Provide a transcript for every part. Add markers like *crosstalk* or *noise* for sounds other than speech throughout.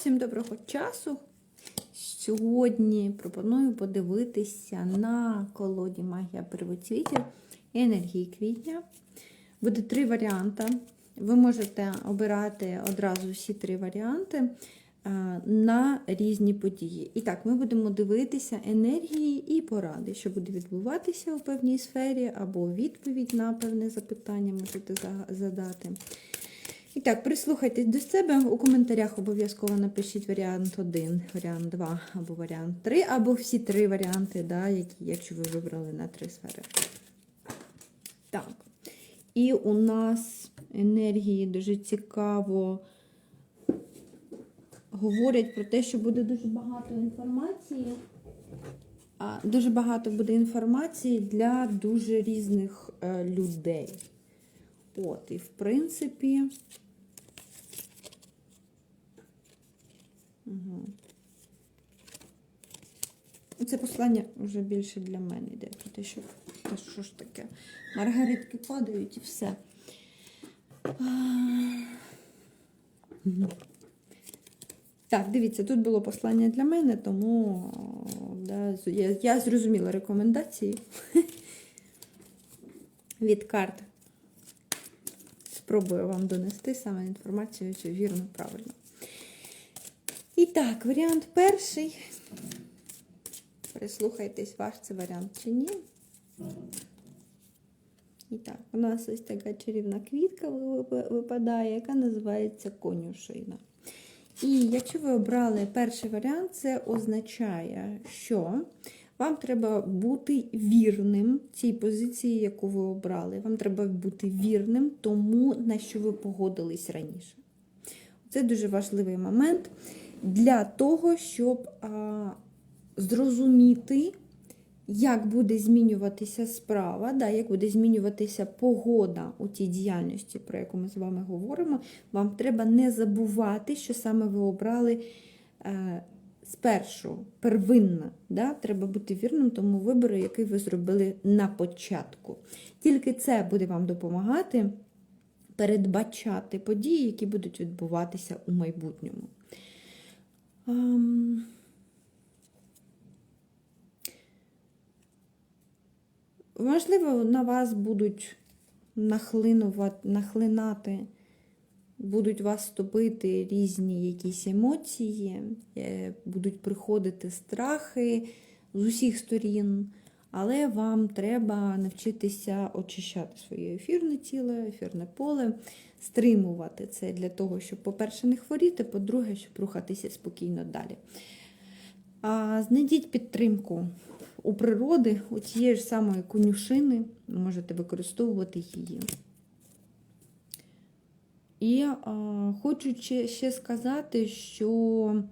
всім доброго часу. Сьогодні пропоную подивитися на колоді Магія первоцвітів енергії квітня. Буде три варіанти. Ви можете обирати одразу всі три варіанти на різні події. І так, ми будемо дивитися енергії і поради, що буде відбуватися у певній сфері, або відповідь на певне запитання можете задати. І так, прислухайтесь до себе. У коментарях обов'язково напишіть варіант 1, варіант 2 або варіант 3, або всі три варіанти, да, які, якщо ви вибрали на три сфери. Так. І у нас енергії дуже цікаво говорять про те, що буде дуже багато інформації. А, Дуже багато буде інформації для дуже різних е, людей. От, і в принципі. Угу. Це послання вже більше для мене йде. Про те, що та що ж таке? Маргаритки падають і все. Так, дивіться, тут було послання для мене, тому да, я, я зрозуміла рекомендації *laughs* від карт. Спробую вам донести саме інформацію цю вірно, правильно. Так, варіант перший. Прислухайтесь, ваш це варіант чи ні. І так, у нас ось така чарівна квітка випадає, яка називається конюшина. І якщо ви обрали перший варіант, це означає, що вам треба бути вірним цій позиції, яку ви обрали. Вам треба бути вірним тому, на що ви погодились раніше. Це дуже важливий момент для того, щоб а, зрозуміти, як буде змінюватися справа, да, як буде змінюватися погода у тій діяльності, про яку ми з вами говоримо. Вам треба не забувати, що саме ви обрали е, спершу, первинно. Да? Треба бути вірним тому вибору, який ви зробили на початку. Тільки це буде вам допомагати передбачати події, які будуть відбуватися у майбутньому. Ам, Можливо, на вас будуть нахлинувати, нахлинати, будуть вас топити різні якісь емоції, е, будуть приходити страхи з усіх сторін, але вам треба навчитися очищати своє ефірне тіло, ефірне поле, стримувати це для того, щоб, по-перше, не хворіти, по-друге, щоб рухатися спокійно далі. А знайдіть підтримку у природи, у тієї ж самої конюшини, можете використовувати її. І а, хочу ще, сказати, що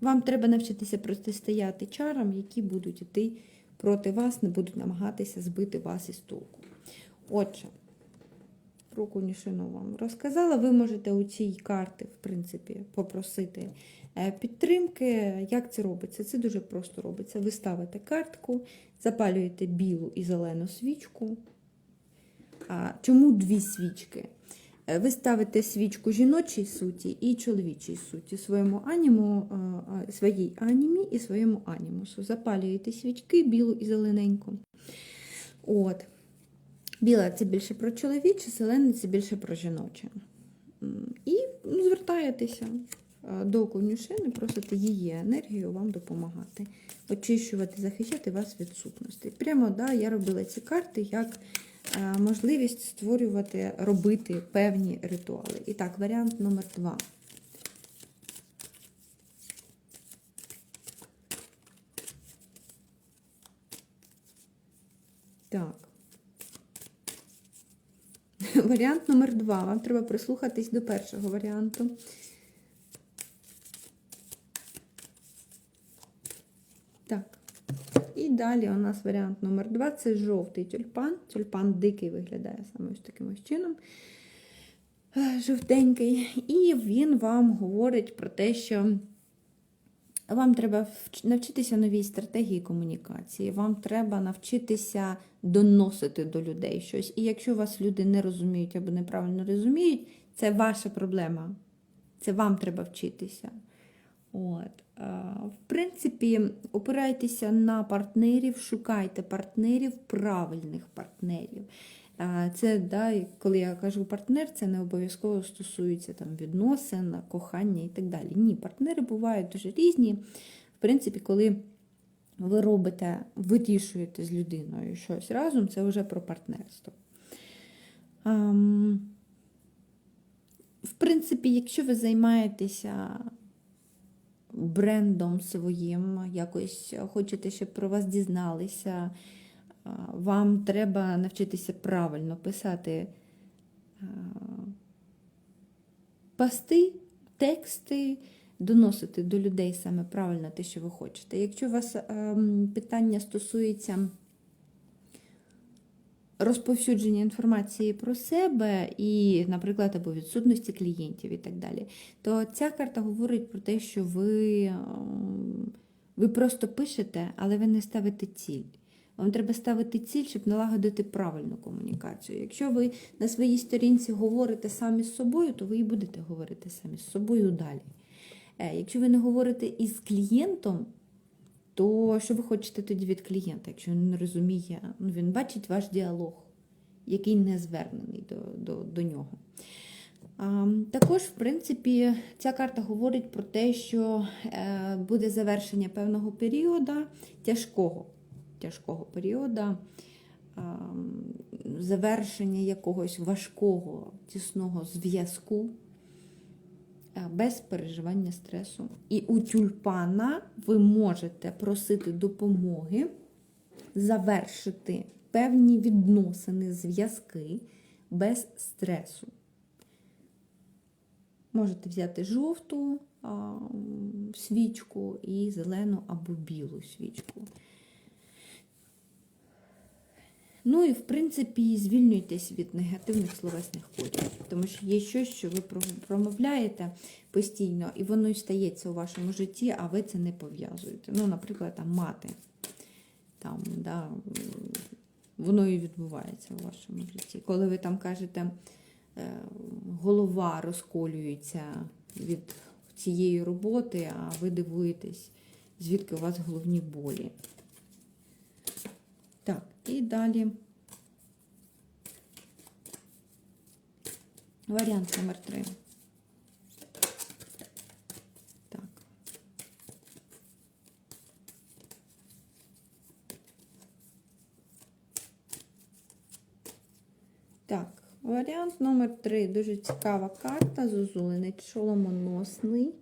вам треба навчитися протистояти чарам, які будуть йти проти вас, не будуть намагатися збити вас із толку. Отже, про конюшину вам розказала. Ви можете у цій карті, в принципі, попросити е, підтримки. Як це робиться? Це дуже просто робиться. Ви ставите картку, запалюєте білу і зелену свічку. Чому дві свічки? Е, Ви ставите свічку жіночій суті і чоловічій суті, своєму аніму, е, своїй анімі і своєму анімусу. Запалюєте свічки білу і зелененьку. От. Біла це більше про чоловіче, зелене це більше про жіноче. І ну, звертаєтеся е, до конюшини, просите її енергію вам допомагати, очищувати, захищати вас від сутностей. Прямо да, я робила ці карти як можливість створювати, робити певні ритуали. І так, варіант номер два. Так. *laughs* Варіант номер два. Вам треба прислухатись до першого варіанту. Так. Далі у нас варіант номер два це жовтий тюльпан. Тюльпан дикий виглядає саме ось таким ось чином. Е, Жовтенький. І він вам говорить про те, що вам треба навчитися новій стратегії комунікації, вам треба навчитися доносити до людей щось. І якщо вас люди не розуміють або неправильно розуміють, Це ваша проблема. Це вам треба вчитися. От. Е, В принципі, опирайтеся на партнерів, шукайте партнерів, правильних партнерів. Е, Це, да, коли я кажу партнер, це не обов'язково стосується там, відносин, кохання і так далі. Ні, партнери бувають дуже різні. В принципі, коли ви робите, вирішуєте з людиною щось разом, це вже про партнерство. Ем, В принципі, якщо ви займаєтеся брендом своїм, якось хочете, щоб про вас дізналися, вам треба навчитися правильно писати пасти, пости, тексти, доносити до людей саме правильно те, що ви хочете. Якщо у вас ем, питання стосується розповсюдження інформації про себе і, наприклад, або відсутності клієнтів і так далі, то ця карта говорить про те, що ви, ем, ви просто пишете, але ви не ставите ціль. Вам треба ставити ціль, щоб налагодити правильну комунікацію. Якщо ви на своїй сторінці говорите самі з собою, то ви і будете говорити самі з собою далі. Е, Якщо ви не говорите із клієнтом, то що ви хочете тоді від клієнта, якщо він не розуміє, ну він бачить ваш діалог, який не звернений до, до, до нього. Також, в принципі, ця карта говорить про те, що е, буде завершення певного періоду, тяжкого, тяжкого періоду, завершення якогось важкого, тісного зв'язку без переживання стресу. І у тюльпана ви можете просити допомоги завершити певні відносини, зв'язки без стресу. Можете взяти жовту свічку і зелену або білу свічку. Ну і, в принципі, звільнюйтесь від негативних словесних кодів, тому що є щось, що ви промовляєте постійно, і воно й стається у вашому житті, а ви це не пов'язуєте. Ну, наприклад, там мати. Там, да, воно і відбувається у вашому житті. Коли ви там кажете, е, голова розколюється від цієї роботи, а ви дивуєтесь, звідки у вас головні болі. Так, і далі варіант номер 3. Так. Так, варіант номер 3. Дуже цікава карта. Зозулений шоломоносний.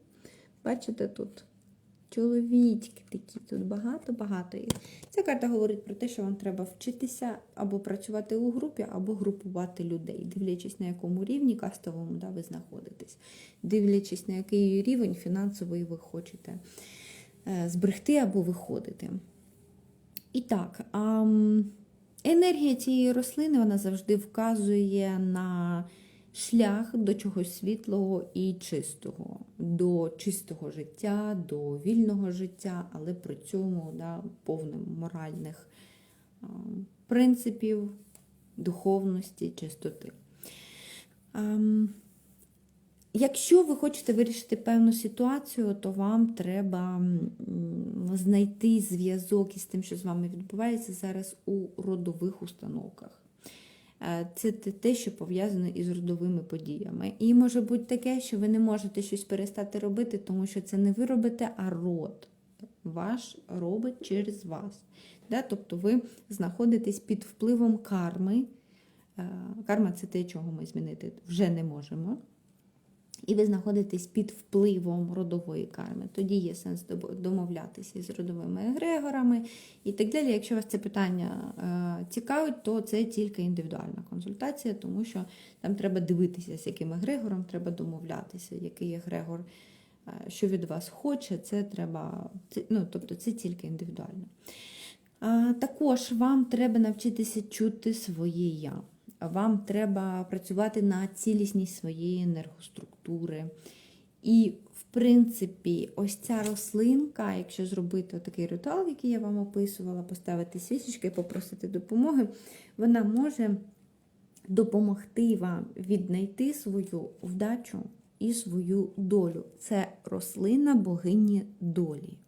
Бачите тут? Чоловічки такі, тут багато-багато їх. Ця карта говорить про те, що вам треба вчитися або працювати у групі, або групувати людей, дивлячись на якому рівні кастовому да, ви знаходитесь, дивлячись на який рівень фінансовий ви хочете е, зберегти або виходити. І так, енергія цієї рослини вона завжди вказує на шлях до чогось світлого і чистого, до чистого життя, до вільного життя, але при цьому да, повним моральних принципів, духовності, чистоти. Якщо ви хочете вирішити певну ситуацію, то вам треба знайти зв'язок із тим, що з вами відбувається зараз у родових установках. Це те, що пов'язане із родовими подіями. І може бути таке, що ви не можете щось перестати робити, тому що це не ви робите, а род ваш робить через вас. Тобто ви знаходитесь під впливом карми. Карма це те, чого ми змінити вже не можемо. І ви знаходитесь під впливом родової карми. Тоді є сенс домовлятися з родовими егрегорами і так далі. Якщо вас це питання е, цікавить, то це тільки індивідуальна консультація, тому що там треба дивитися, з яким егрегором треба домовлятися, який егрегор, е, що від вас хоче, це треба, ну, тобто це тільки індивідуально. Також вам треба навчитися чути своє я вам треба працювати на цілісність своєї енергоструктури. І, в принципі, ось ця рослинка, якщо зробити такий ритуал, який я вам описувала, поставити свічечки попросити допомоги, вона може допомогти вам віднайти свою вдачу і свою долю. Це рослина богині долі,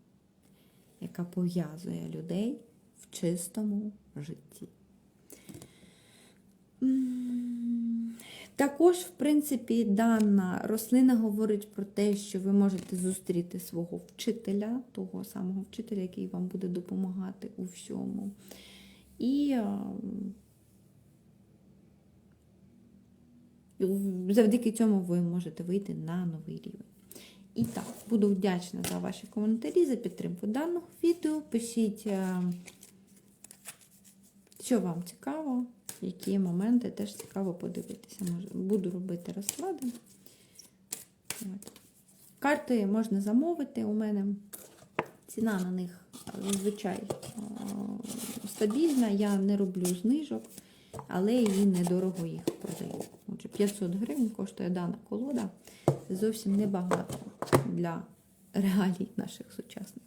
яка пов'язує людей в чистому житті. Також, в принципі, дана рослина говорить про те, що ви можете зустріти свого вчителя, того самого вчителя, який вам буде допомагати у всьому. І в- завдяки цьому ви можете вийти на новий рівень. І так, буду вдячна за ваші коментарі, за підтримку даного відео. Пишіть, е, що вам цікаво, які моменти теж цікаво подивитися. Буду робити розклади. От. Карти можна замовити у мене. Ціна на них е, зазвичай е, стабільна. Я не роблю знижок, але і недорого їх продаю. Отже, 500 гривень коштує дана колода. Зовсім небагато для реалій наших сучасних.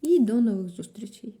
І до нових зустрічей!